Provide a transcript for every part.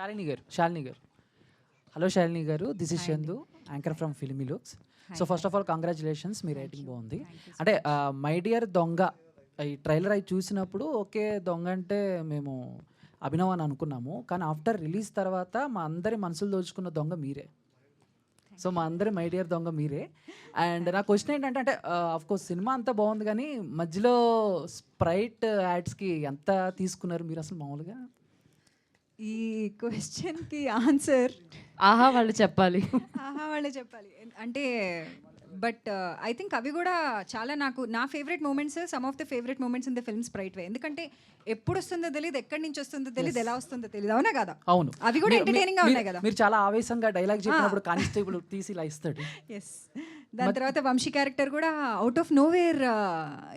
శాలిని గారు శాలిని గారు హలో శాలిని గారు this is Chandu anchor from Filmy Looks so first of all congratulations me writing బాగుంది. అంటే మై డియర్ దొంగ ఈ ట్రైలర్ అయి చూసినప్పుడు ఓకే దొంగ అంటే మేము అభినవ్ అని అనుకున్నాము. కానీ ఆఫ్టర్ రిలీజ్ తర్వాత మా అందరి మనసులు దోచుకున్న దొంగ మీరే. సో మా అందరి మై డియర్ దొంగ మీరే. అండ్ నా క్వశ్చన్ ఏంటంటే అంటే కోర్స్ సినిమా అంతా బాగుంది కానీ మధ్యలో స్ప్రైట్ యాడ్స్కి ఎంత తీసుకున్నారు మీరు అసలు మామూలుగా? ఈ క్వశ్చన్కి ఆన్సర్ ఆహా వాళ్ళు చెప్పాలి. ఆహా వాళ్ళే చెప్పాలి. అంటే బట్ ఐ థింక్ అవి కూడా చాలా నాకు నా favourite moments some of the favourite moments in the film Sprite way ఎందుకంటే ఎప్పుడు వస్తుందో తెలియదు ఎక్కడి నుంచి వస్తుందో తెలియదు ఎలా వస్తుందో తెలియదు అవునా కదా? అవును. అవి కూడా entertaining గా ఉన్నాయి కదా. మీరు చాలా ఆవేశంగా డైలాగ్ చెప్పినప్పుడు కానిస్టేబుల్ తీసి ఇలా ఇస్తాడు. ఎస్ దాని తర్వాత వంశీ క్యారెక్టర్ కూడా అవుట్ ఆఫ్ నో వేర్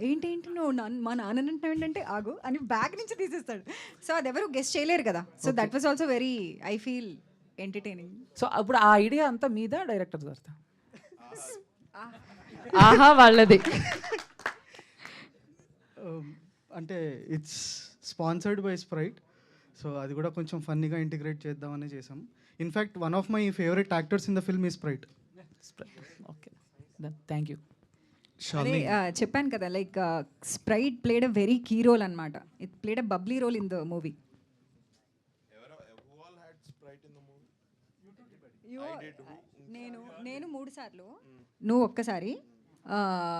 ఏంటి ఏంటి నువ్వు మా నాన్న ఏంటంటే ఆగు అని బ్యాగ్ నుంచి తీసేస్తాడు. సో అది ఎవరు గెస్ట్ చేయలేరు కదా. So that was also very I feel entertaining so అప్పుడు ఆ ఐడియా అంతా మీద డైరెక్టర్ గారితో? ఆహా వాళ్ళది. Um, అంటే it's sponsored by Sprite so అది కూడా కొంచెం ఫన్నీగా ఇంటిగ్రేట్ చేద్దామని చేసాం. In fact one of my favourite actors in the film ఈ స్ప్రైట్ ఓకే థ్యాంక్ యూ చెప్పాను కదా like Sprite played a very key role అనమాట it played a bubbly role in the movie నేను నేను మూడు సార్లు నువ్వు ఒక్కసారి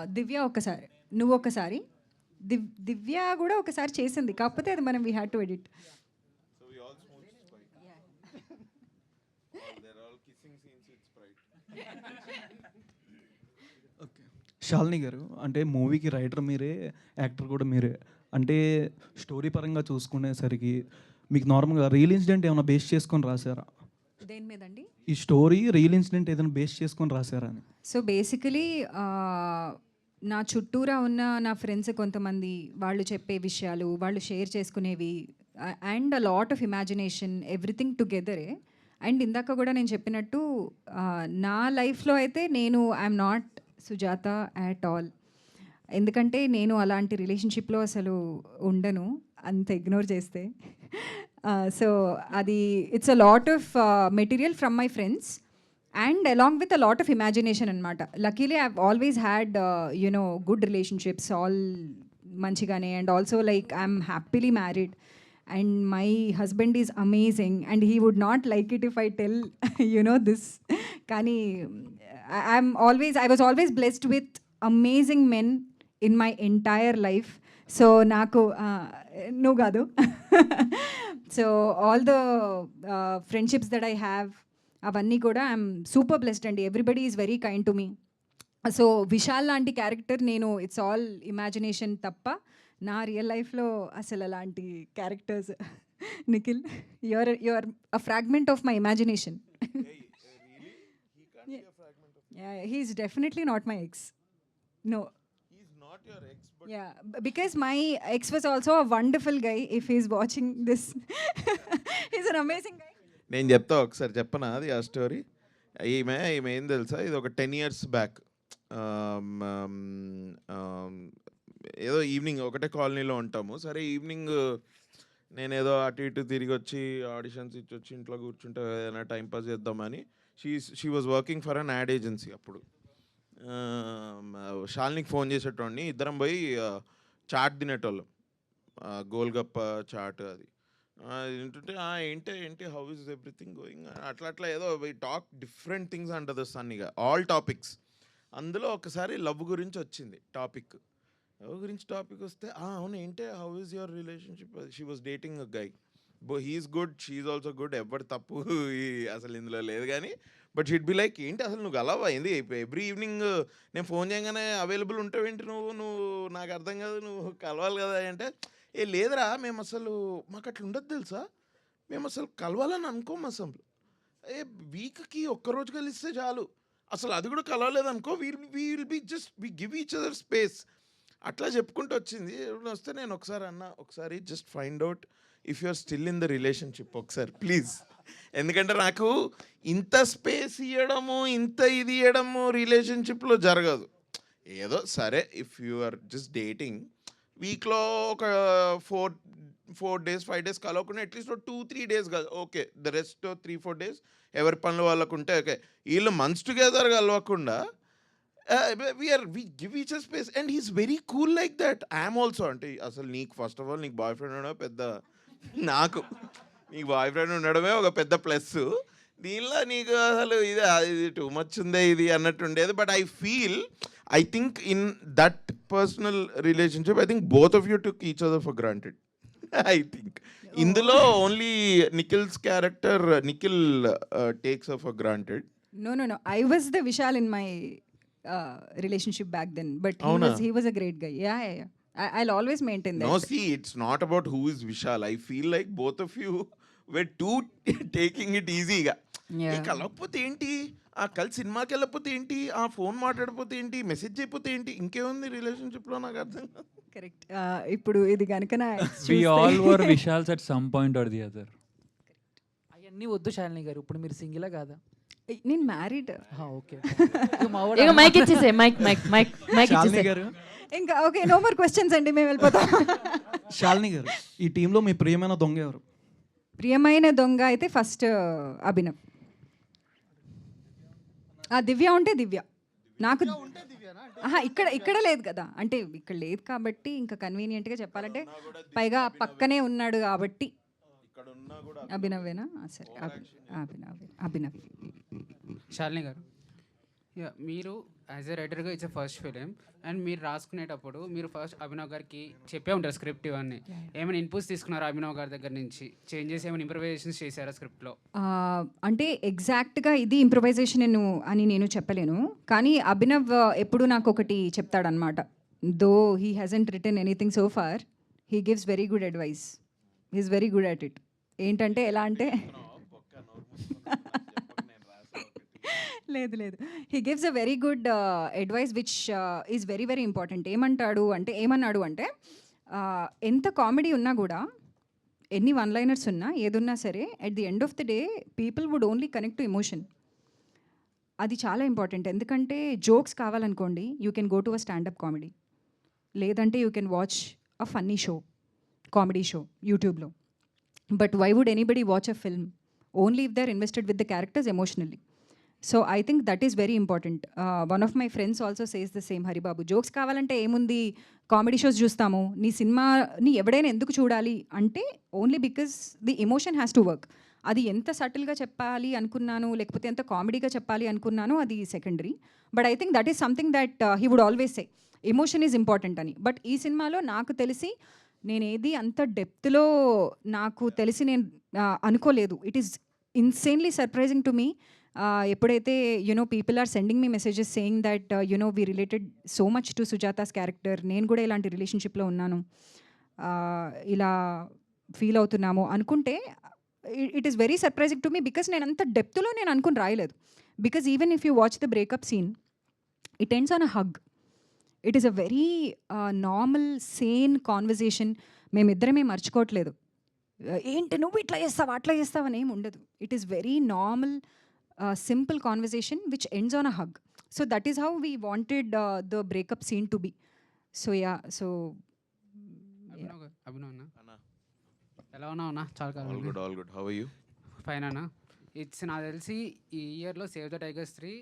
దివ్య ఒక్కసారి నువ్వు ఒక్కసారి దివ్ దివ్య కూడా ఒకసారి చేసింది కాకపోతే అది మనం we had to edit okay Shalini గారు అంటే మూవీకి రైటర్ మీరే యాక్టర్ కూడా మీరే అంటే స్టోరీ పరంగా చూసుకునేసరికి మీకు నార్మల్గా రియల్ ఇన్సిడెంట్ ఏమైనా బేస్ చేసుకొని రాశారా? దేని మీదండి? ఈ స్టోరీ రియల్ ఇన్సిడెంట్ ఏదైనా బేస్ చేసుకొని రాశారా అని. సో బేసికలీ నా చుట్టూరా ఉన్న నా ఫ్రెండ్స్ కొంతమంది వాళ్ళు చెప్పే విషయాలు వాళ్ళు share చేసుకునేవి and a lot of imagination everything టుగెదరే and ఇందాక కూడా నేను చెప్పినట్టు నా లైఫ్లో అయితే నేను I'm not Sujatha at all. ఎందుకంటే నేను అలాంటి రిలేషన్షిప్లో అసలు ఉండను అంత ఇగ్నోర్ చేస్తే. సో అది it's a lot of material from my friends and along with a lot of imagination అనమాట luckily I always had you know good relationships all మంచిగానే and also like I'm happily married and my husband is amazing and he would not like it if I tell you know this కానీ I'm always I was always blessed with amazing men in my entire life so నాకు uh, నువ్వు కాదు so all the friendships that I have అవన్నీ కూడా I'm super blessed అండి everybody is very kind to me so Vishal లాంటి character నేను it's all imagination తప్ప నా రియల్ లైఫ్లో అసలు అలాంటి characters Nikhil your your a fragment of my imagination he's definitely not my ex no Yeah, because my ex was also a wonderful guy. If he's watching this, he's an amazing guy. నేను చెప్తా ఒకసారి చెప్పనా అది ఆ story ఈమె ఈమె ఏం తెలుసా? ఇది ఒక టెన్ ఇయర్స్ బ్యాక్ ఏదో ఈవినింగ్ ఒకటే కాలనీలో ఉంటాము. సరే ఈవినింగ్ నేను ఏదో అటు ఇటు తిరిగి వచ్చి ఆడిషన్స్ ఇచ్చి వచ్చి ఇంట్లో కూర్చుంటే ఏదైనా టైం పాస్ చేద్దామని she she was working for an ad agency అప్పుడు. షాలినికి ఫోన్ చేసేటోడిని ఇద్దరం పోయి చాట్ తినేటోళ్ళం. గోల్గప్ప చాట్ అది. ఏంటంటే ఏంటి ఏంటి హౌ ఇస్ ఎవ్రీథింగ్ గోయింగ్ అట్లా అట్లా ఏదో టాక్ డిఫరెంట్ థింగ్స్ అంటది ద సన్ ఇక ఆల్ టాపిక్స్ అందులో ఒకసారి లవ్ గురించి వచ్చింది టాపిక్. లవ్ గురించి టాపిక్ వస్తే అవును ఏంటి how is your relationship she was dating a guy బో he's good she's also good ఎవరి తప్పు అసలు ఇందులో లేదు కానీ బట్ షీడ్ బి లైక్ ఏంటి అసలు నువ్వు గలవా ఏంది ఎవ్రీ ఈవినింగ్ నేను ఫోన్ చేయగానే అవైలబుల్ ఉంటావేంటి నువ్వు? నువ్వు నాకు అర్థం కాదు నువ్వు కలవాలి కదా అంటే ఏ లేదురా మేము అసలు మాకు అట్లా ఉండదు తెలుసా? మేము అసలు కలవాలని అనుకోము అసలు. ఏ వీక్కి ఒక్కరోజు కలిస్తే చాలు. అసలు అది కూడా కలవలేదు అనుకో we'll we will be just we give each other space. అట్లా చెప్పుకుంటూ వచ్చింది. వస్తే నేను ఒకసారి అన్న ఒకసారి just find out if you are still in the relationship ఒకసారి ప్లీజ్. ఎందుకంటే నాకు ఇంత స్పేస్ ఇవ్వడము ఇంత ఇది ఇవ్వడము రిలేషన్షిప్లో జరగదు. ఏదో సరే if you are just dating వీక్లో ఒక four four days five days కలవకుండా at least two three days కాదు okay the rest three four days ఎవరి పనులు వాళ్ళకు ఉంటే ఓకే. వీళ్ళు మంత్స్ టుగెదర్ కలవకుండా we're we give each space and he's very cool like that I'm also అంటే అసలు నీకు ఫస్ట్ ఆఫ్ ఆల్ నీకు బాయ్ ఫ్రెండ్ ఉండడం పెద్ద నాకు. నీ బాయ్ ఫ్రెండ్ ఉండడమే ఒక పెద్ద ప్లస్ దీనిలో నీకు అసలు ఇది ఇది టూ మచ్ ఉందే ఇది అన్నట్టు ఉండేది. But I feel I think in that personal relationship I think both of you took each other for granted I think ఇందులో only Nikhil's character Nikhil takes of for granted no no no I was the Vishal in my relationship back then but he was a great guy yeah yeah I always maintain that no see it's not about who is Vishal I feel like both of you Taking it easyగా ఏ Yeah. కలవకపోతే ఏంటి? ఆ కలిసి సినిమాకి వెళ్ళకపోతే ఏంటి? ఆ ఫోన్ మాట్లాడకపోతే ఏంటి? మెసేజ్ అయిపోతే ఏంటి? ఇంకేముంది రిలేషన్షిప్లో నాకు అర్థం కాదు. కరెక్ట్ ఇప్పుడు ఇది కనుక చూస్తే- all were vishals at some point or the other. అవన్నీ వద్దు శాలిని గారు. ఇప్పుడు మీరు సింగిలా కాదా? నేను మ్యారీడ్. ఓకే. ఇక మైక్ ఇచ్చేసే mic mic mic mic Shalini ఇచ్చేసే. గారు? ఇంకా ఓకే నో మోర్ క్వశ్చన్స్ అండి మేము వెళ్ళిపోతాం. శాలిని గారు ఈ టీంలో మీ ప్రియమైన దొంగ ఎవరు? ప్రియమైన దొంగ అయితే ఫస్ట్ అభినవ్. ఆ దివ్య ఉంటే దివ్య. నాకు ఆహా, ఇక్కడ ఇక్కడ లేదు కదా. అంటే ఇక్కడ లేదు కాబట్టి ఇంకా కన్వీనియంట్గా చెప్పాలంటే పైగా పక్కనే ఉన్నాడు కాబట్టి. ఇక్కడ ఉన్నా కూడా అభినవేనా? ఆ, సరే. అభి- అభినవ్ అభినవ్. శాలిని గారు. యా మీరు యాజ్ ఎ రైటర్గా ఇట్స్ ఫస్ట్ ఫిలిం అండ్ మీరు రాసుకునేటప్పుడు మీరు ఫస్ట్ అభినవ్ గారికి చెప్పే ఉంటారు స్క్రిప్ట్ ఇవన్నీ. ఏమైనా ఇన్పుట్స్ తీసుకున్నారా అభినవ్ గారి దగ్గర నుంచి? చేంజెస్ ఏమైనా ఇంప్రవైజేషన్స్ చేశారా స్క్రిప్ట్లో అంటే ఎగ్జాక్ట్గా ఇది ఇంప్రొవైజేషన్ నేను అని నేను చెప్పలేను. కానీ అభినవ్ ఎప్పుడు నాకు ఒకటి చెప్తాడనమాట though he hasn't return anything so far he gives very good advice he's very good at it ఏంటంటే ఎలా అంటే లేదు లేదు. He gives a very good advice which is very very important ఏమంటాడు అంటే ఏమన్నాడు అంటే ఎంత కామెడీ ఉన్నా కూడా ఎన్ని వన్ లైనర్స్ ఉన్నా ఏదున్నా సరే at the end of the day people would only connect to emotion అది చాలా ఇంపార్టెంట్ ఎందుకంటే jokes కావాలనుకోండి you can go to a standup comedy లేదంటే you can watch a funny show comedy show యూట్యూబ్లో but why would anybody watch a film only if they're invested with the characters emotionally so I think that is very important one of my friends also says the same Haribabu jokes కావాలంటే ఏముంది? Comedy shows చూస్తాము. నీ సినిమాని ఎవడైనా ఎందుకు చూడాలి? అంటే only because the emotion has to work అది ఎంత సటిల్గా చెప్పాలి అనుకున్నాను? లేకపోతే ఎంత కామెడీగా చెప్పాలి అనుకున్నాను అది secondary but I think that is something that he would always say emotion is important అని. బట్ ఈ సినిమాలో నాకు తెలిసి నేనేది అంత డెప్త్లో నాకు తెలిసి నేను uh, అనుకోలేదు. It is insanely surprising to me ఎప్పుడైతే you know people are sending me messages saying that you know we related so much to Sujatha's character నేను కూడా ఇలాంటి రిలేషన్షిప్లో ఉన్నాను. ఇలా ఫీల్ అవుతున్నాము అనుకుంటే it is very surprising to me because నేను అంత డెప్త్లో నేను అనుకుని రాయలేదు. Because even if you watch the breakup scene it ends on a hug it is a very normal sane conversation మేమిద్దరమే మర్చిపోవట్లేదు. ఏంటి నువ్వు ఇట్లా చేస్తావు అట్లా చేస్తావు అని ఏమి ఉండదు. It is very normal simple conversation which ends on a hug so that is how we wanted the breakup scene to be so yeah so Abhinav గారు అభినవ్ అన్న అన్నా ఎలా ఉన్నావు అన్న చాలా all column good all good how you fine అన్న it's నాకు తెలిసి ఈ ఇయర్లో save the tigers three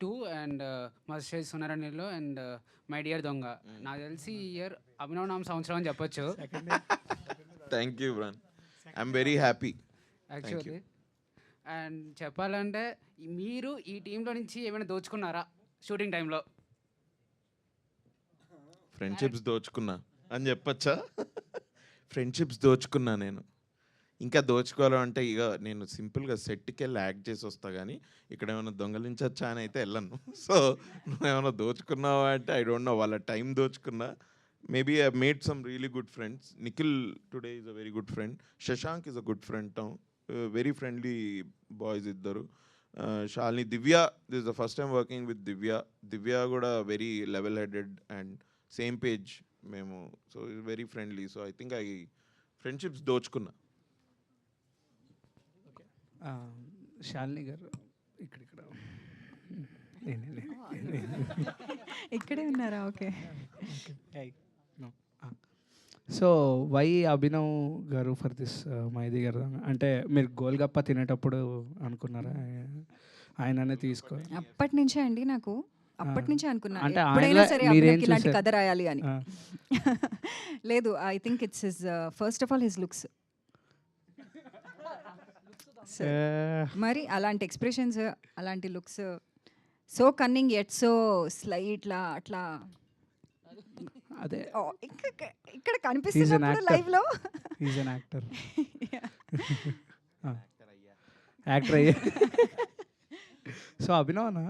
two and మస్టేజ్ సునరణిలో అండ్ మై డియర్ దొంగ నాకు తెలిసి ఈ ఇయర్ అభినవ్ నామ సంవత్సరం అని చెప్పొచ్చు. Thank you bro I'm very happy actually and చెప్పాలంటే మీరు ఈ టీంలో నుంచి ఏమైనా దోచుకున్నారా? షూటింగ్ టైంలో. ఫ్రెండ్షిప్స్ దోచుకున్నా. అని చెప్పచ్చా? ఫ్రెండ్షిప్స్ దోచుకున్నా నేను. ఇంకా దోచుకోవాలంటే ఇక నేను సింపుల్గా సెట్కి వెళ్ళి యాక్ట్ చేసి వస్తా కానీ ఇక్కడ ఏమైనా దొంగలించచ్చా అని అయితే వెళ్ళను. సో నువ్వు ఏమైనా దోచుకున్నావా అంటే ఐ డోంట్ నో వాళ్ళ time దోచుకున్నా. Maybe I made some really good friends Nikhil today is a very good friend Shashank is a good friend town very friendly boys ఇద్దరు. Shalini Divya this the first time working with Divya Divya కూడా very level headed and same page మేము. So is very friendly so I think I friendships దోచుకున్నా. ఆ, శాలిని గారు ఇక్కడ ఇక్కడ. ఇక్కడే ఉన్నారా? Okay. So why Abhinav garu for this మైది గారు అంటే మీరు గోల్గప్ప తినేటప్పుడు అనుకున్నారా? ఆయననే తీసుకో అప్పటి నుంచే అండి నాకు. అప్పటి నుంచే అనుకున్నా. అంటే ఎప్పుడైనా సరే అభినవ్కి ఇలాంటి? కథ రాయాలి అని. లేదు I think it's his first of all his looks మరి అలాంటి ఎక్స్ప్రెషన్స్ అలాంటి looks so cunning at so స్లైట్లా అట్లా అదే. ఓ, ఇక్కడ ఇక్కడ కనిపిస్తున్నప్పుడు actor. లైవ్లో ఈజ్ అన్ యాక్టర్ యాక్టర్ అయ్యే. సో అభినవనా?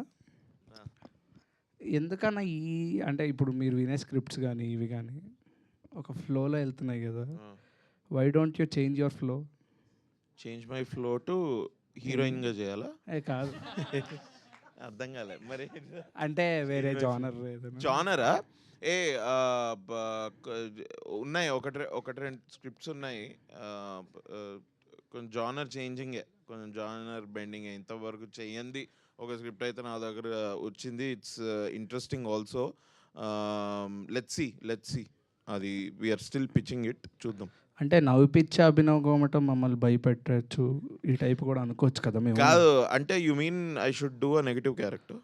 ఎందుకన్నా ఈ అంటే ఇప్పుడు మీరు వినే స్క్రిప్ట్స్ కానీ ఇవి కానీ ఒక ఫ్లోలో వెళ్తున్నాయి కదా. Why don't you change your flow change my flow to హీరోయిన్గా చేయాలా? ఏ కాదు. అర్థం కాలే. మరి అంటే వేరే జానర్ ఏదైనా? జానరా ఏ ఉన్నాయి. ఒకటి ఒకటి రెండు స్క్రిప్ట్స్ ఉన్నాయి. కొంచెం జానర్ చేంజింగే. కొంచెం జానర్ బెండింగ్. ఇంతవరకు చెయ్యంది ఒక స్క్రిప్ట్ అయితే నా దగ్గర వచ్చింది. It's interesting also. Let's see let's see. అది వీఆర్ స్టిల్ పిచ్చింగ్ ఇట్. చూద్దాం. అంటే నవ్విపిచ్చే అభినవ్ గోమటం మమ్మల్ని భయపెట్టచ్చు. ఈ టైప్ కూడా అనుకోవచ్చు కదా మేము. కాదు. అంటే you mean I should do a negative character.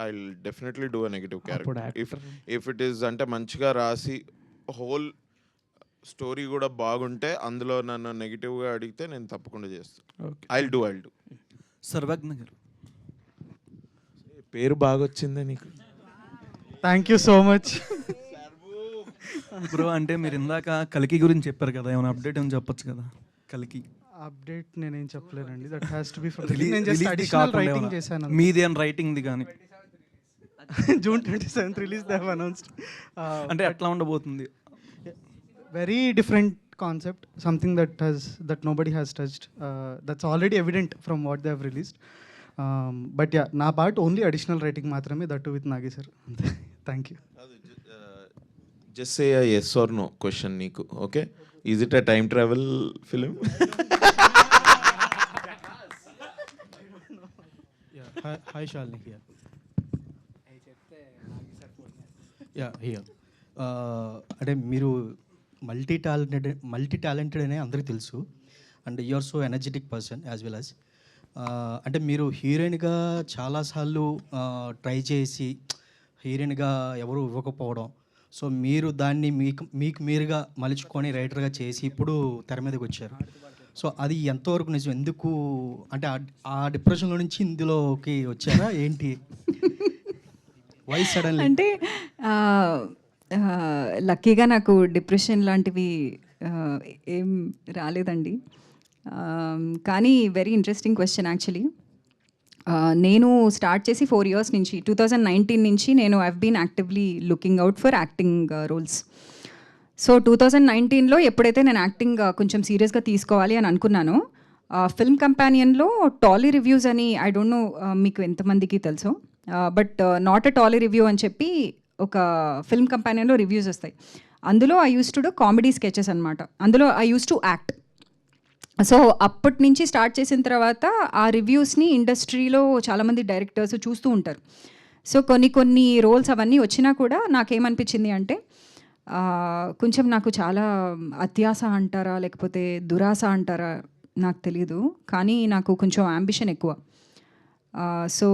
I definitely do a negative character if if it is అంటే మంచిగా రాసి హోల్ స్టోరీ కూడా బాగుంటే అందులో నన్ను నెగిటివ్గా అడిగితే నేను తప్పకుండా చేస్తాను okay I'll do I'll do Sarvagna గారు. పేరు బాగా వచ్చిందే నీకు? Thank you so much bro అంటే మీరు ఇందాక కలికి గురించి చెప్పారు కదా ఏమైనా అప్డేట్ ఏమైనా చెప్పొచ్చు కదా? కలికి. అప్డేట్ నేనేం చెప్పలేనండి. That has to be from నేను జస్ట్ అడిషనల్ రైటింగ్ చేశాను. మీది అని రైటింగ్ది కానీ June twenty seventh release they announced అంటే ఎట్లా ఉండబోతుంది? Concept something that has that nobody has touched. Uh, that's already evident from what they have released. Um, but yeah నా part only additional writing మాత్రమే that with Nagi sir thank you just say yes or no question నీకు okay is it a time travel film hi Shalini here yeah here అంటే మీరు multi talented multi talented అనే అందరికీ తెలుసు. And you are so energetic person as well as అంటే మీరు హీరోయిన్గా చాలాసార్లు ట్రై చేసి హీరోయిన్గా ఎవరు ఇవ్వకపోవడం. సో మీరు దాన్ని మీకు మీకు మీరుగా మలుచుకొని రైటర్గా చేసి ఇప్పుడు తెర మీదకి వచ్చారు. సో అది ఎంతవరకు నిజం? ఎందుకు? అంటే ఆ- డిప్రెషన్ డిప్రెషన్లో నుంచి ఇందులోకి వచ్చారా? ఏంటి? వై సడన్ అంటే లక్కీగా నాకు డిప్రెషన్ లాంటివి ఏం రాలేదండి. కానీ వెరీ ఇంట్రెస్టింగ్ క్వశ్చన్ యాక్చువల్లీ నేను స్టార్ట్ చేసి ఫోర్ ఇయర్స్ నుంచి టూ థౌజండ్ నైన్టీన్ నుంచి నేను I've been actively looking out for acting roles so two thousand నైన్టీన్లో ఎప్పుడైతే నేను యాక్టింగ్ కొంచెం సీరియస్గా తీసుకోవాలి అని అనుకున్నాను ఫిల్మ్ కంపానియన్లో టాలీ రివ్యూస్ అని ఐ డోంట్ నో మీకు ఎంతమందికి తెలుసు but not a Tolly review అని చెప్పి ఒక ఫిల్మ్ కంపానియన్లో రివ్యూస్ వస్తాయి. అందులో I used to do comedy sketches అనమాట అందులో I used to act so అప్పటి నుంచి స్టార్ట్ చేసిన తర్వాత ఆ రివ్యూస్ని ఇండస్ట్రీలో చాలామంది డైరెక్టర్స్ చూస్తూ ఉంటారు. సో కొన్ని కొన్ని రోల్స్ అవన్నీ వచ్చినా కూడా నాకేమనిపించింది అంటే కొంచెం నాకు చాలా అత్యాస అంటారా లేకపోతే దురాశ అంటారా నాకు తెలియదు కానీ నాకు కొంచెం అంబిషన్ ఎక్కువ. సో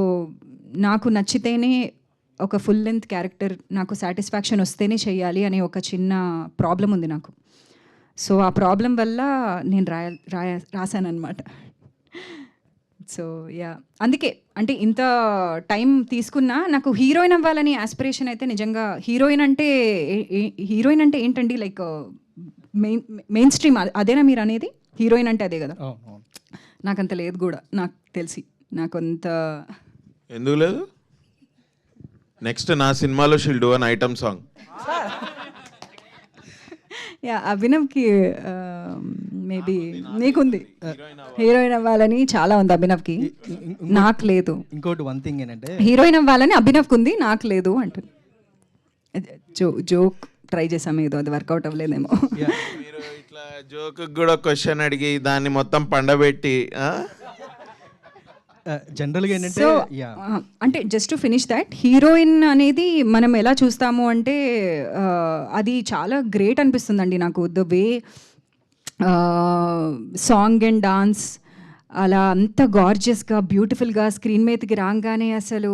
నాకు నచ్చితేనే ఒక ఫుల్ లెంత్ క్యారెక్టర్ నాకు సాటిస్ఫాక్షన్ వస్తేనే చేయాలి అనే ఒక చిన్న ప్రాబ్లం ఉంది నాకు. సో ఆ ప్రాబ్లం వల్ల నేను రాయ రాయ రాశానమాట సో యా అందుకే అంటే ఇంత టైం తీసుకున్నా నాకు హీరోయిన్ అవ్వాలని ఆస్పిరేషన్ అయితే నిజంగా హీరోయిన్ అంటే హీరోయిన్ అంటే ఏంటండి? లైక్ మెయిన్ మెయిన్ స్ట్రీమ్ అదేనా మీరు అనేది? హీరోయిన్ అంటే అదే కదా? నాకంత లేదు కూడా నాకు తెలిసి. నాకు అంత ఎందుకు లేదు? నెక్స్ట్ నా సినిమాలో she'll do an item song yeah అభినవ్కి maybe నీకుంది హీరోయిన్ అవ్వాలని చాలా ఉంది అభినవ్కి. నాకు లేదు. ఇంకోటి వన్ థింగ్ ఏంటంటే హీరోయిన్ అవ్వాలని అభినవ్కి ఉంది నాకు లేదు అంటుంది. జో జోక్ ట్రై చేసాము ఏదో అది వర్కౌట్ అవ్వలేదేమో. మీరు ఇట్లా జోక్ కూడా క్వశ్చన్ అడిగి దాన్ని మొత్తం పండబెట్టి ఆ? జనరల్గా ఏంటంటే సో యా అంటే just to finish that heroine అనేది మనం ఎలా చూస్తాము అంటే ఆ, అది చాలా గ్రేట్ అనిపిస్తుందండి నాకు. The way song and dance అలా అంత గార్జియస్గా బ్యూటిఫుల్గా స్క్రీన్ మీదకి రాగానే అసలు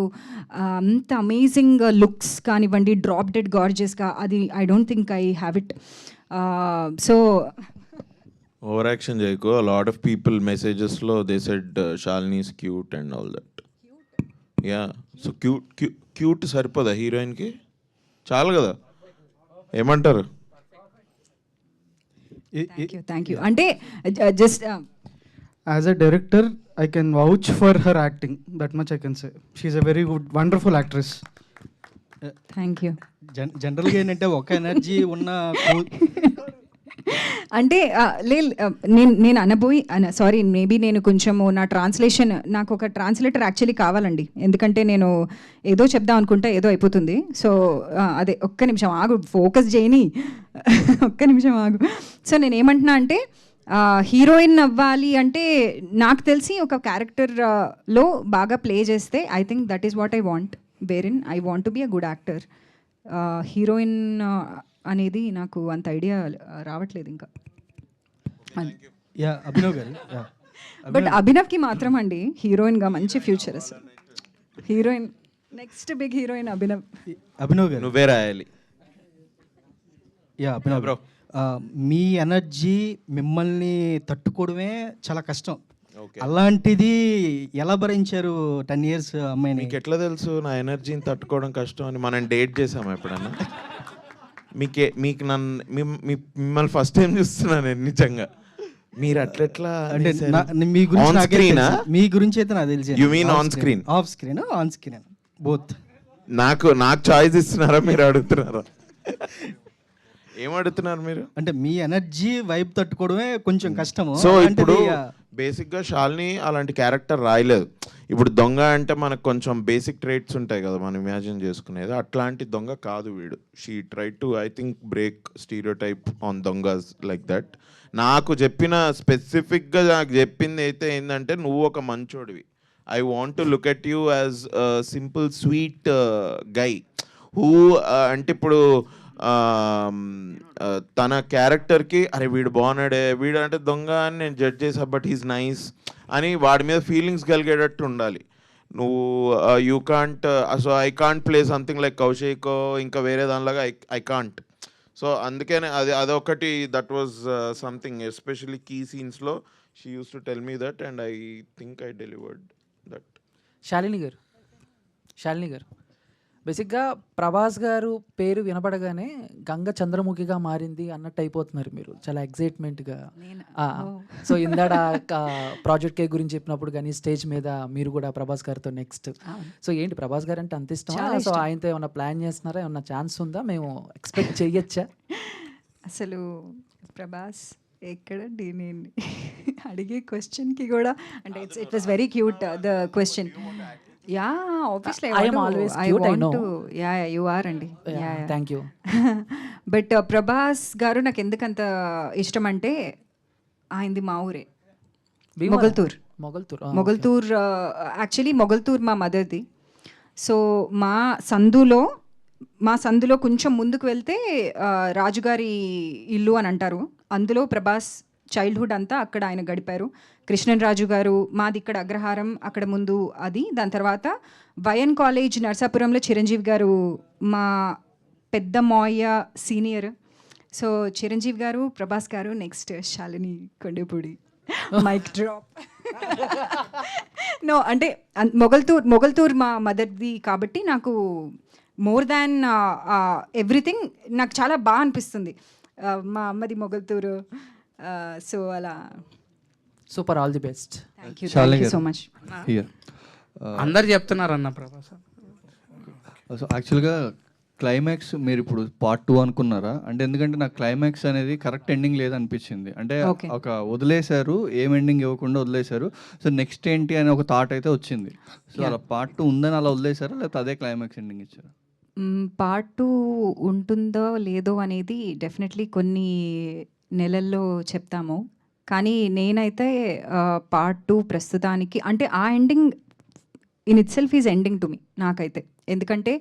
అంత అమేజింగ్ లుక్స్ కానివ్వండి డ్రాప్ డెడ్ గార్జియస్గా అది I don't think I have it so over action చేయకు lot of people మెసేజెస్లో they said Shalini's cute and all that yeah so cute cute సరిపోదా హీరోయిన్కి చాలు కదా. ఏమంటారు? థ్యాంక్ యూ అంటే just As a director, I can vouch for her acting. That much I can say. She's a very good, wonderful actress. Thank you Jan జనరల్గా ఏంటంటే ఒక energy ఉన్న అంటే లే నేను నేను అనబోయి సారీ మేబీ నేను కొంచెము నా ట్రాన్స్లేషన్ నాకు ఒక ట్రాన్స్లేటర్ యాక్చువల్లీ కావాలండి. ఎందుకంటే నేను ఏదో చెప్దాం అనుకుంటే ఏదో అయిపోతుంది. సో అదే ఒక్క నిమిషం ఆగు ఫోకస్ చేయని. ఒక్క నిమిషం ఆగు. సో నేను ఏమంటున్నా అంటే హీరోయిన్ అవ్వాలి అంటే నాకు తెలిసి ఒక క్యారెక్టర్లో బాగా ప్లే చేస్తే I think that is what I want wherein I want to be a good actor heroine అనేది నాకు అంత ఐడియా రావట్లేదు ఇంకా. యా అభినవ్ గారు యా బట్ అభినవ్కి మాత్రం అండి హీరోయిన్గా మంచి ఫ్యూచర్ అసలు heroine next big heroine Abhinav Abhinav గారు. నువ్వే రాయాలి. యా అభినవ్ బ్రో మీ ఎనర్జీ మిమ్మల్ని తట్టుకోవడమే చాలా కష్టం. అలాంటిది ఎలా భరించారు టెన్ ఇయర్స్ అమ్మాయిని? మీకు ఎట్లా తెలుసు నా ఎనర్జీని తట్టుకోవడం కష్టం అని మనం డేట్ చేసామా ఎప్పుడన్నా? మీకే మీకు నన్ను మిమ్- మీ- మిమ్మల్ని ఫస్ట్ టైం చూస్తున్నాను నేను నిజంగా. మీరు అట్లెట్లా అంటే నా- మీ గురించి ఆన్ నాకే స్క్రీనా తెలుసు. మీ గురించి అయితే నాకు తెలిసి You mean on screen? Off screen on screen both నాకు నాకు చాయిస్ ఇస్తున్నారా మీరు అడుగుతున్నారా? ఏం అడుగుతున్నారు మీరు? అంటే మీ ఎనర్జీ వైబ్ తట్టుకోవడమే కొంచెం కష్టము. సో ఇప్పుడు యా. బేసిక్గా షాల్ని అలాంటి క్యారెక్టర్ రాయలేదు. ఇప్పుడు దొంగ అంటే మనకు కొంచెం బేసిక్ ట్రేట్స్ ఉంటాయి కదా మనం ఇమాజిన్ చేసుకునేది. అట్లాంటి దొంగ కాదు వీడు. She try to I think break stereotype on దొంగస్ like that. నాకు చెప్పిన స్పెసిఫిక్గా నాకు చెప్పింది అయితే ఏంటంటే నువ్వు ఒక మంచోడివి. I want to look at you as simple sweet guy who అంటే ఇప్పుడు తన క్యారెక్టర్కి అరే వీడు బాగున్నాడే వీడు అంటే దొంగ అని నేను జడ్జ్ చేసా బట్ హీస్ నైస్ అని వాడి మీద ఫీలింగ్స్ కలిగేటట్టు ఉండాలి. నువ్వు you can't so I can't play something like Kaushik ఇంకా వేరే దానిలాగా ఐ ఐ కాంట్. సో అందుకనే అది అదొకటి that was something especially key సీన్స్లో she used to tell me that and I think I delivered that. Shalini గారు. శాలిని గారు. బేసిక్గా ప్రభాస్ గారు పేరు వినపడగానే గంగ చంద్రముఖిగా మారింది అన్నట్టు అయిపోతున్నారు మీరు. చాలా ఎగ్జైట్మెంట్గా సో ఇందాడ ప్రాజెక్ట్ కే గురించి చెప్పినప్పుడు కానీ స్టేజ్ మీద మీరు కూడా ప్రభాస్ గారితో నెక్స్ట్. సో ఏంటి ప్రభాస్ గారు అంటే అంత ఇష్టమా? చాలా సో ఇష్టం. ఆయనతో ఏమన్నా ప్లాన్ చేస్తున్నారా? ఏమన్నా ఛాన్స్ ఉందా? మేము ఎక్స్పెక్ట్ చేయొచ్చా? అసలు ప్రభాస్ ఎక్కడండి నేను అడిగే క్వశ్చన్కి కూడా అంటే it's it was very cute the question yeah obviously I cute, I want know. To yeah you are అండి. యూ బట్ ప్రభాస్ గారు నాకు ఎందుకంత ఇష్టం అంటే ఆయనది మా ఊరే. మొగల్తూర్. మొగల్తూర్ మొగల్తూర్ యాక్చువల్లీ మొగల్తూర్ మా మదర్ది. సో మా సందులో మా సందులో కొంచెం ముందుకు వెళ్తే ఆ, రాజుగారి ఇల్లు అని అంటారు. అందులో ప్రభాస్ చైల్డ్హుడ్ అంతా అక్కడ ఆయన గడిపారు. కృష్ణన్ రాజు గారు మాది ఇక్కడ అగ్రహారం అక్కడ ముందు అది. దాని తర్వాత వయన్ కాలేజ్ నర్సాపురంలో చిరంజీవి గారు మా పెద్ద మాయ సీనియర్. సో చిరంజీవి గారు ప్రభాస్ గారు next Shalini Kondapudi. Mic drop. No అంటే మొగల్తూర్ మొగల్తూర్ మా మదర్ది కాబట్టి నాకు మోర్ దాన్ ఎవ్రీథింగ్ నాకు చాలా బాగా అనిపిస్తుంది. మా అమ్మది మొగల్తూరు సో అలా super all the best thank you thank. So much here అందరు చెప్తున్నారు అన్న ప్రభాస్. సో యాక్చువల్గా క్లైమాక్స్ మీరు ఇప్పుడు పార్ట్ టూ అనుకున్నారా? అంటే ఎందుకంటే నాకు క్లైమాక్స్ అనేది కరెక్ట్ ఎండింగ్ లేదనిపించింది. అంటే. ఒక వదిలేశారు ఏం ఎండింగ్ ఇవ్వకుండా వదిలేశారు. సో నెక్స్ట్ ఏంటి అని ఒక థాట్ అయితే వచ్చింది. సో అలా పార్ట్ టూ ఉందని అలా వదిలేశారా? లేకపోతే అదే క్లైమాక్స్ ఎండింగ్ ఇచ్చారా? పార్ట్ టూ ఉంటుందో లేదో అనేది డెఫినెట్లీ కొన్ని నెలల్లో చెప్తాము. కానీ నేనైతే పార్ట్ టూ ప్రస్తుతానికి అంటే ఆ ending in itself is ending to me నాకైతే. ఎందుకంటే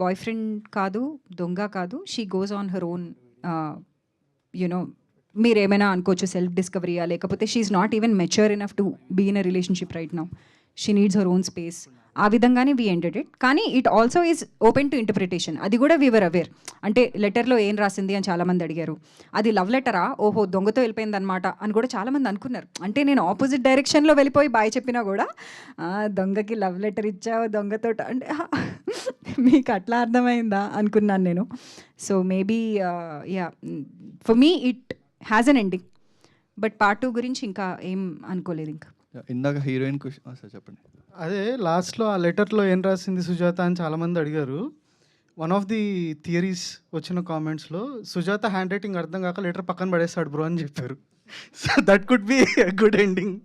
బాయ్ ఫ్రెండ్ కాదు దొంగ కాదు she goes on her own you know మీరు ఏమైనా అనుకోవచ్చు సెల్ఫ్ డిస్కవరీయా లేకపోతే she's not even mature enough to be in a relationship right now she needs her own space ఆ విధంగానే వీ ఎండెడ్ ఇట్ కానీ it also is open to interpretation అది కూడా వీవర్ అవేర్ అంటే లెటర్లో ఏం రాసింది అని చాలామంది అడిగారు. అది లవ్ లెటరా ఓహో దొంగతో వెళ్ళిపోయింది అనమాట అని కూడా చాలామంది అనుకున్నారు. అంటే నేను ఆపోజిట్ డైరెక్షన్లో వెళ్ళిపోయి బాయ్ చెప్పినా కూడా దొంగకి లవ్ లెటర్ ఇచ్చావు దొంగతో అంటే మీకు అట్లా అర్థమైందా? అనుకున్నాను నేను. So maybe yeah for me it has an ending but part two గురించి ఇంకా ఏం అనుకోలేదు ఇంకా. ఇందాక హీరోయిన్ క్వశ్చన్ సార్ చెప్పండి. అదే లాస్ట్లో ఆ లెటర్లో ఏం రాసింది సుజాత అని చాలామంది అడిగారు. వన్ ఆఫ్ ది థియరీస్ వచ్చిన కామెంట్స్లో సుజాత హ్యాండ్ రైటింగ్ అర్థం కాక లెటర్ పక్కన పడేస్తాడు బ్రో అని చెప్పారు. So that could be good ending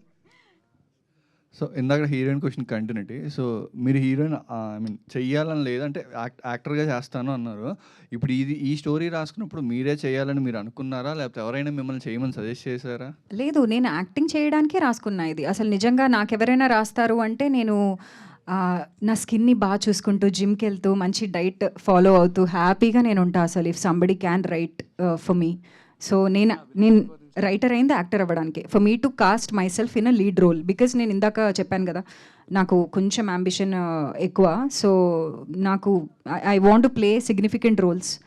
so ఇందాక హీరోయిన్ క్వశ్చన్ కంటిన్యూటీ. సో మీరు హీరోయిన్ ఐ మీన్ చెయ్యాలని లేదంటే యాక్ట్ యాక్టర్గా చేస్తాను అన్నారు. ఇప్పుడు ఇది ఈ స్టోరీ రాసుకున్నప్పుడు మీరే చేయాలని మీరు అనుకున్నారా? లేకపోతే ఎవరైనా మిమ్మల్ని చేయమని సజెస్ట్ చేశారా? లేదు నేను యాక్టింగ్ చేయడానికే రాసుకున్నా ఇది. అసలు నిజంగా నాకు ఎవరైనా రాస్తారు అంటే నేను నా స్కిన్ని బాగా చూసుకుంటూ జిమ్కి వెళ్తూ మంచి డైట్ ఫాలో అవుతూ హ్యాపీగా నేను ఉంటా అసలు. If somebody can write for me so నేను నేను రైటర్ అయింది యాక్టర్ అవ్వడానికి. For me to cast myself in a lead role because నేను ఇందాక చెప్పాను కదా నాకు కొంచెం అంబిషన్ ఎక్కువ. సో నాకు I want to play significant roles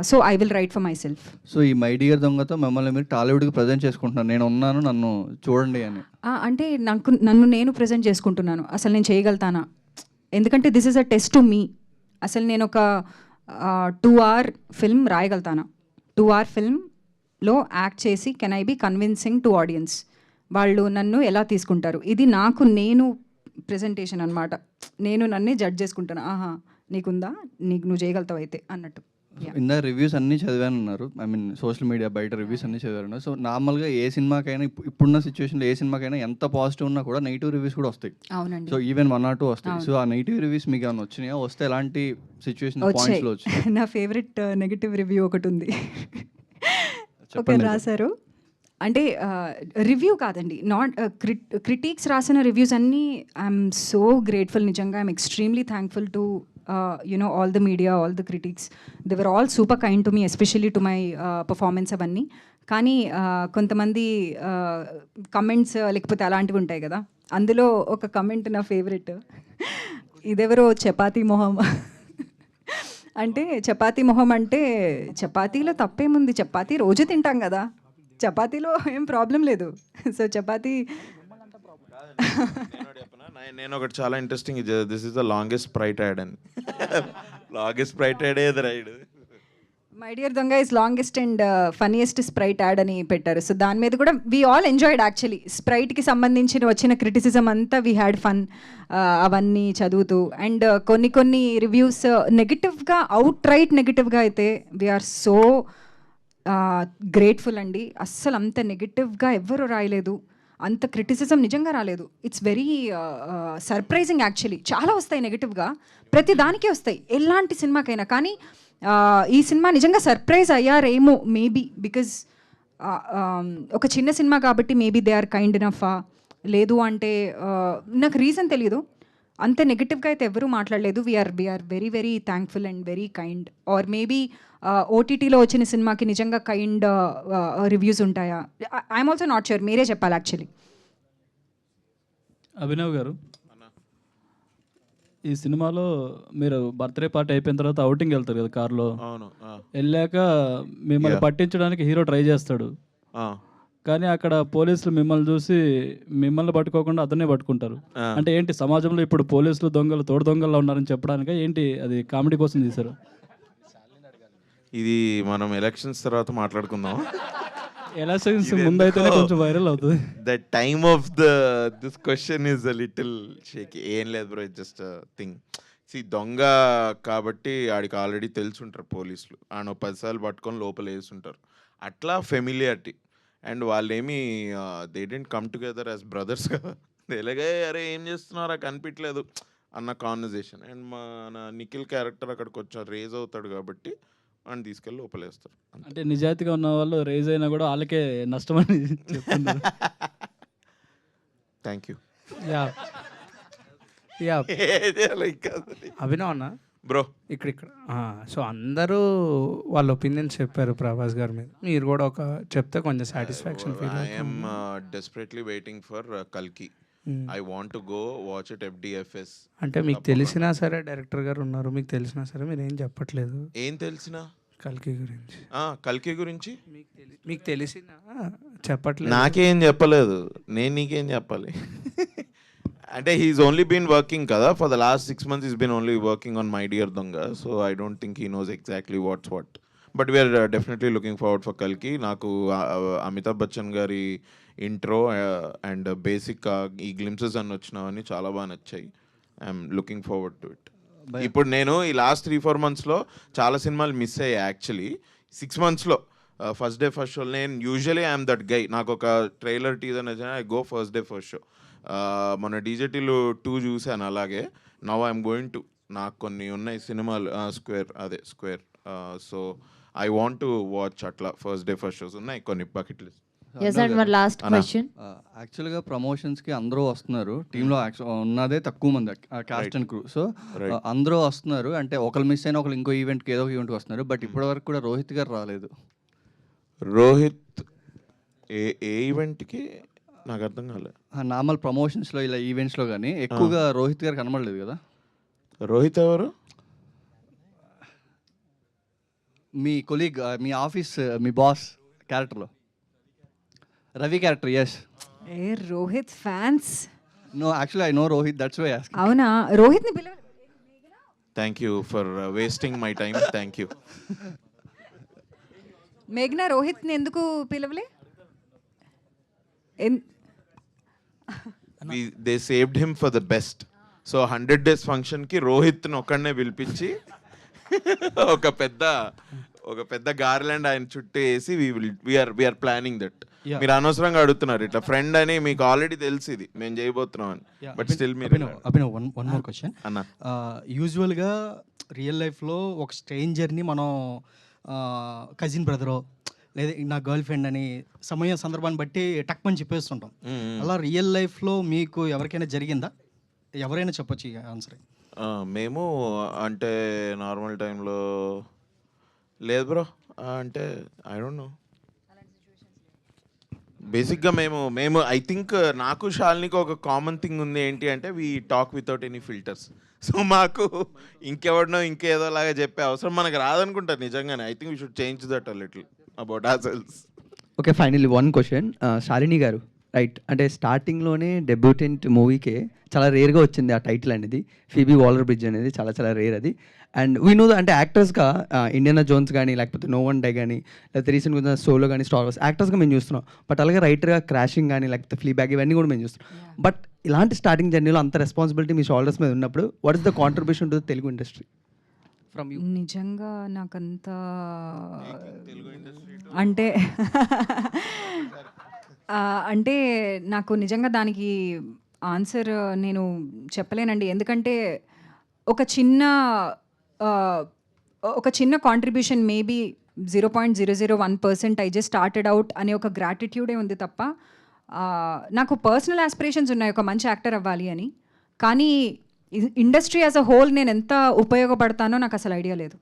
so I will write for myself so ఈ మై డియర్ దొంగతో మిమ్మల్ని మీరు టాలీవుడ్కి ప్రజెంట్ చేసుకుంటున్నారు. నేను ఉన్నాను నన్ను చూడండి అని. అంటే నాకు నన్ను నేను ప్రజెంట్ చేసుకుంటున్నాను. అసలు నేను చేయగలుగుతానా? ఎందుకంటే this is a test to me అసలు నేను ఒక టూ అవర్ ఫిల్మ్ రాయగలుగుతానా? టూ అవర్ ఫిల్మ్లో యాక్ట్ చేసి can I be convincing to audience? వాళ్ళు నన్ను ఎలా తీసుకుంటారు? ఇది నాకు నేను ప్రెజెంటేషన్ అనమాట నేను నన్నే జడ్జ్ చేసుకుంటాను. ఆహా నీకుందా? నీకు నువ్వు చేయగలుగుతావు అయితే అన్నట్టు. ఇందాక రివ్యూస్ అన్నీ చదివాను అన్నారు ఐ మీన్ సోషల్ మీడియా బయట రివ్యూస్ అన్నీ చదివారు సో నార్మల్గా ఏ సినిమాకైనా ఇప్పు- ఇప్పుడున్న సిచ్యువేషన్లో ఏ సినిమాకైనా ఎంత పాజిటివ్ ఉన్నా కూడా నెగిటివ్ రివ్యూస్ కూడా వస్తాయి. అవునండి. So even one or two వస్తాయి. సో ఆ నెగిటివ్ రివ్యూస్ మీకు ఏమైనా వచ్చినాయా? వస్తే ఎలాంటి సిచ్యువేషన్ నా ఫేవరెట్ నెగటివ్ రివ్యూ ఒకటి ఉంది. చెప్పండి. రాశారు. అంటే రివ్యూ కాదండి. నాట్ క్రిటిక్స్ రాసిన రివ్యూస్ అన్నీ ఐఎమ్ సో గ్రేట్ఫుల్ నిజంగా I'm extremely thankful to you know all the media all the critics they were all super kind to me especially to my performance అవన్నీ. కానీ uh, కొంతమంది comments లేకపోతే అలాంటివి ఉంటాయి కదా. అందులో ఒక కమెంట్ నా ఫేవరెట్ ఇదెవరో చపాతీ మొహం. అంటే చపాతీ మొహం అంటే చపాతీలో తప్పేముంది? చపాతీ రోజు తింటాం కదా. చపాతీలో ఏం ప్రాబ్లం లేదు. సో చపాతీ నేను ఒకటి చాలా interesting this is the longest Sprite ad అని లాంగెస్ట్ స్ప్రైట్ యాడ్ ఏది ride my dear Donga is longest and funniest Sprite ad అని పెట్టారు. సో దాని మీద కూడా వీ ఆల్ ఎంజాయిడ్ యాక్చువల్లీ స్ప్రైట్కి సంబంధించిన వచ్చిన క్రిటిసిజం అంతా వీ హ్యాడ్ ఫన్ అవన్నీ చదువుతూ. అండ్ uh, కొన్ని కొన్ని రివ్యూస్ నెగిటివ్గా అవుట్ రైట్ నెగిటివ్గా అయితే వీఆర్ సో గ్రేట్ఫుల్ అండి. అస్సలు అంత నెగిటివ్గా ఎవ్వరూ రాయలేదు. అంత క్రిటిసిజం నిజంగా రాలేదు. ఇట్స్ వెరీ సర్ప్రైజింగ్ యాక్చువల్లీ చాలా వస్తాయి నెగిటివ్గా ప్రతి దానికి వస్తాయి. ఎలాంటి సినిమాకైనా కానీ ఈ సినిమా నిజంగా సర్ప్రైజ్ అయ్యారేమో మేబీ బికాజ్ ఒక చిన్న సినిమా కాబట్టి maybe they are kind of లేదు అంటే నాకు రీజన్ తెలియదు అంత నెగిటివ్గా అయితే ఎవరూ మాట్లాడలేదు. We're we're very very thankful and very kind or maybe ఓటీటీలో వచ్చిన సినిమాకి నిజంగా కైండ్ రివ్యూస్ ఉంటాయా? ఐఎమ్ ఆల్సో నాట్ షూర్ మీరే చెప్పాలి యాక్చువల్లీ అభినవ్ గారు. ఈ సినిమాలో మీరు బర్త్డే పార్టీ అయిపోయిన తర్వాత అవుటింగ్ వెళ్తారు కదా కార్లో అవును వెళ్ళాక మిమ్మల్ని. పట్టించడానికి హీరో ట్రై చేస్తాడు. కానీ అక్కడ పోలీసులు మిమ్మల్ని చూసి మిమ్మల్ని పట్టుకోకుండా అతనే పట్టుకుంటారు. అంటే ఏంటి సమాజంలో ఇప్పుడు పోలీసులు దొంగలు తోడు దొంగలు ఉన్నారని చెప్పడానికి ఏంటి అది కామెడీ కోసం తీశారు ఇది మనం ఎలక్షన్స్ తర్వాత మాట్లాడుకుందాం ఎలక్షన్స్ ముందైతేనే కొంచెం వైరల్ అవుతుంది. The time of the this question is a little shake ఏం లేదు బ్రో జస్ట్ థింగ్ సి దొంగ కాబట్టి ఆడికి ఆల్రెడీ తెలుసుంటారు పోలీసులు. ఆయన పదిసార్లు పట్టుకొని లోపల వేసుంటారు. అట్లా ఫెమిలియారిటీ అండ్ వాళ్ళేమి they didn't come together as brothers కదా. ఎలాగే అరే ఏం చేస్తున్నారా కనిపించలేదు అన్న కాన్వర్జేషన్ అండ్ మన నిఖిల్ క్యారెక్టర్ అక్కడ కొంచెం రేజ్ అవుతాడు కాబట్టి అని తీసుకెళ్ళి లోపలేస్తారు అంటే నిజాయితీగా ఉన్న వాళ్ళు రేజ్ అయినా కూడా వాళ్ళకే నష్టమని చెప్తున్నారు. Thank you. Yeah. Yeah like Abhinav అన్న? బ్రో. ఇక్కడ ఇక్కడ. సో అందరూ వాళ్ళ ఒపీనియన్స్ చెప్పారు ప్రభాస్ గారి మీద. మీరు కూడా ఒక చెప్తే కొంచెం satisfaction feel I'm desperately waiting for కల్కి. I want to go watch it FDFS అంటే మీకు తెలిసినా సరే డైరెక్టర్ గారు ఉన్నారు మీకు తెలిసినా సరే మీరు ఏం చెప్పట్లేదు. ఏం తెలిసిన? కల్కి గురించి. కల్కి గురించి? మీకు తెలిసినా చెప్పట్లేదు. నాకేం చెప్పలేదు. నేను నీకేం చెప్పాలి? అంటే హీఈస్ ఓన్లీ బీన్ వర్కింగ్ కదా? For the last six months is been only working on my dear Donga so I don't think he knows exactly what's what but we're definitely looking forward for కల్కి నాకు అమితాబ్ బచ్చన్ గారి intro and basic ఈ glimpses అన్ని వచ్చినవన్నీ చాలా బాగా నచ్చాయి. I'm looking forward to it ఇప్పుడు నేను ఈ లాస్ట్ త్రీ ఫోర్ మంత్స్లో చాలా సినిమాలు మిస్ అయ్యాయి యాక్చువల్లీ సిక్స్ మంత్స్లో ఫస్ట్ డే ఫస్ట్ షో నేను యూజువలీ ఐఎమ్ దట్ గై నాకు ఒక ట్రైలర్ టీజర్ నచ్చిన I go first day first show మన డీజేటీలు టూ చూశాను అలాగే. నవ్ ఐఎమ్ గోయింగ్ టు నాకు కొన్ని ఉన్నాయి సినిమాలు స్క్వేర్ అదే square so I want to watch అట్లా ఫస్ట్ డే ఫస్ట్ షోస్ ఉన్నాయి. కొన్ని bucket list One last question. యాక్చువల్గా ప్రమోషన్స్కి అందరూ వస్తున్నారు. టీంలో ఉన్నదే తక్కువ మంది కాస్ట్ అండ్ క్రూ సో. అందరూ వస్తున్నారు. అంటే ఒకరు మిస్ అయినా ఒకరు ఇంకో ఈవెంట్కి ఏదో ఒక ఈవెంట్కి వస్తున్నారు. బట్ ఇప్పటి వరకు కూడా రోహిత్ గారు రాలేదు. రోహిత్ ఏ ఏ ఈవెంట్కి నాకు అర్థం కాలేదు నార్మల్ ప్రమోషన్స్లో ఇలా ఈవెంట్స్లో కానీ ఎక్కువగా రోహిత్ గారు కనబడలేదు కదా? రోహిత్ ఎవరు? మీ కొలీగ్ మీ ఆఫీస్ మీ బాస్ క్యారెక్టర్లో Ravi character as a Rohit fans no actually I know Rohit that's why ask అవునా? రోహిత్ని పిలవ thank you for wasting my time thank you మేఘ్నా రోహిత్ని ఎందుకు పిలవలే? ఎన్- they saved him for the best so hundred days ఫంక్షన్కి రోహిత్ని ఒక్కడనే పిలిపించి ఒక పెద్ద ఒక పెద్ద గార్లాండ్ ఆయన చుట్టూ వేసి వీఆర్ వీఆర్ ప్లానింగ్ దట్. మీరు అనవసరంగా అడుగుతున్నారు. ఇట్లా ఫ్రెండ్ అని మీకు ఆల్రెడీ తెలిసి ఇది. మేము చేయబోతున్నాం అని బట్ స్టిల్ మీరు Abhinav one one more question అన్న. యూజువల్గా రియల్ లైఫ్లో ఒక స్ట్రేంజర్ని మనం కజిన్ బ్రదరో లేదా నా గర్ల్ ఫ్రెండ్ అని సమయం సందర్భాన్ని బట్టి టక్మని చెప్పేస్తుంటాం. అలా రియల్ లైఫ్లో మీకు ఎవరికైనా జరిగిందా? ఎవరైనా చెప్పొచ్చు ఆన్సర్ మేము అంటే నార్మల్ టైంలో లేదు బ్రో అంటే ఐ డోంట్ నో బేసిక్గా మేము మేము ఐ థింక్ నాకు షాల్నికి ఒక కామన్ థింగ్ ఉంది ఏంటి అంటే we talk without any filters so మాకు ఇంకెవడనో ఇంకేదో లాగా చెప్పే అవసరం మనకు రాదనుకుంటారు నిజంగానే. I think we should change that little about ఆ sells okay finally one question Shalini గారు రైట్ అంటే స్టార్టింగ్లోనే డెబ్యూటెంట్ మూవీకే చాలా రేర్గా వచ్చింది ఆ టైటిల్ అనేది. ఫీబీ వాలర్ బ్రిడ్జ్ అనేది చాలా చాలా రేర్ అది. అండ్ వీ నో అంటే యాక్టర్స్గా ఇండియనా జోన్స్ కానీ లేకపోతే నో వన్ డే కానీ లేకపోతే రీసెంట్గా సోలో కానీ స్టార్ వార్స్ యాక్టర్స్గా మేము చూస్తున్నాం. బట్ అలాగే రైటర్గా క్రాషింగ్ కానీ లేకపోతే ఫ్లీ బ్యాగ్ ఇవన్నీ కూడా మేము చూస్తున్నాం. బట్ ఇలాంటి స్టార్టింగ్ జర్నీలో అంత రెస్పాన్సిబిలిటీ మీ షోల్డర్స్ మీద ఉన్నప్పుడు what is the contribution to Telugu industry from you నిజంగా నాకంత అంటే అంటే నాకు నిజంగా దానికి ఆన్సర్ నేను చెప్పలేనండి. ఎందుకంటే ఒక చిన్న ఒక చిన్న contribution maybe zero point zero zero one percent I just started out అనే ఒక గ్రాటిట్యూడే ఉంది తప్ప నాకు పర్సనల్ ఆస్పిరేషన్స్ ఉన్నాయి ఒక మంచి యాక్టర్ అవ్వాలి అని. కానీ ఇండస్ట్రీ యాజ్ అ హోల్ నేను ఎంత ఉపయోగపడతానో నాకు అసలు ఐడియా లేదు.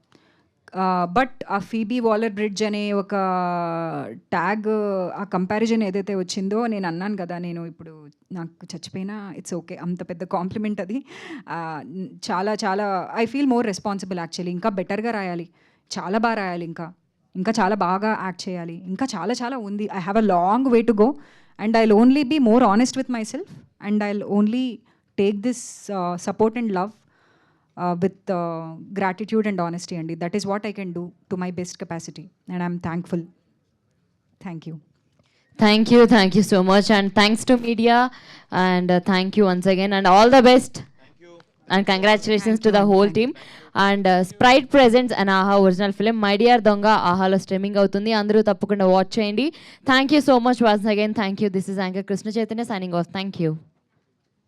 బట్ ఆ ఫీబీ వాలర్ బ్రిడ్జ్ అనే ఒక ట్యాగ్ ఆ కంపారిజన్ ఏదైతే వచ్చిందో నేను అన్నాను కదా నేను ఇప్పుడు నాకు చచ్చిపోయినా ఇట్స్ ఓకే అంత పెద్ద కాంప్లిమెంట్ అది. చాలా చాలా I feel more responsible actually ఇంకా బెటర్గా రాయాలి. చాలా బాగా రాయాలి ఇంకా. ఇంకా చాలా బాగా యాక్ట్ చేయాలి. ఇంకా చాలా చాలా ఉంది. I have a long way to go and I only be more honest with myself and I only take this support and love with gratitude and honesty అండి that is what I can do to my best capacity and I'm thankful thank you Thank you, thank you so much, and thanks to media, and uh, thank you once again, and all the best. And congratulations to the whole team. And Sprite presents and Aha original film my dear Donga ఆహాలో streaming అవుతుంది. అందరూ తప్పకుండా watch చేయండి. Thank you so much once again thank you this is anchor Krishna Chaitanya signing off thank you